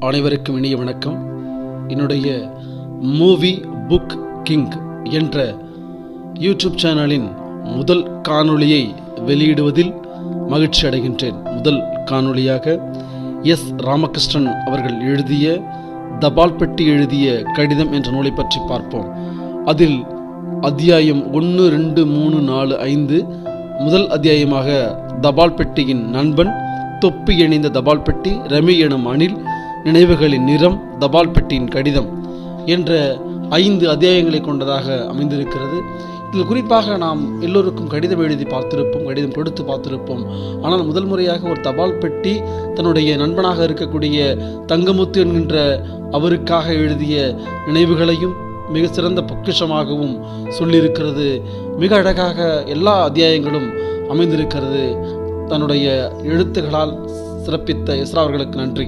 அனைவருக்கும் இனிய வணக்கம். என்னுடைய மூவி புக் கிங் என்ற யூடியூப் சேனலின் முதல் காணொளியை வெளியிடுவதில் மகிழ்ச்சி அடைகின்றேன். முதல் காணொளியாக எஸ். ராமகிருஷ்ணன் அவர்கள் எழுதிய தபால் பெட்டி எழுதிய கடிதம் என்ற நூலை பற்றி பார்ப்போம். அதில் அத்தியாயம் ஒன்று ரெண்டு மூணு நாலு ஐந்து. முதல் அத்தியாயமாக தபால் பெட்டியின் நண்பன் தொப்பி அணிந்த தபால் பெட்டி ரமி எனும் அணில் நினைவுகளின் நிறம் தபால் பெட்டியின் கடிதம் என்ற ஐந்து அத்தியாயங்களை கொண்டதாக அமைந்திருக்கிறது. இதில் குறிப்பாக நாம் எல்லோருக்கும் கடிதம் எழுதி பார்த்திருப்போம் கடிதம் கொடுத்து பார்த்திருப்போம். ஆனால் முதல் முறையாக ஒரு தபால் பெட்டி தன்னுடைய நண்பனாக இருக்கக்கூடிய தங்கமுத்து என்கின்ற அவருக்காக எழுதிய நினைவுகளையும் மிக சிறந்த பொக்கிஷமாகவும் சொல்லியிருக்கிறது. மிக அழகாக எல்லா அத்தியாயங்களும் அமைந்திருக்கிறது. தன்னுடைய எழுத்துகளால் சிறப்பித்த இஸ்ரா அவர்களுக்கு நன்றி.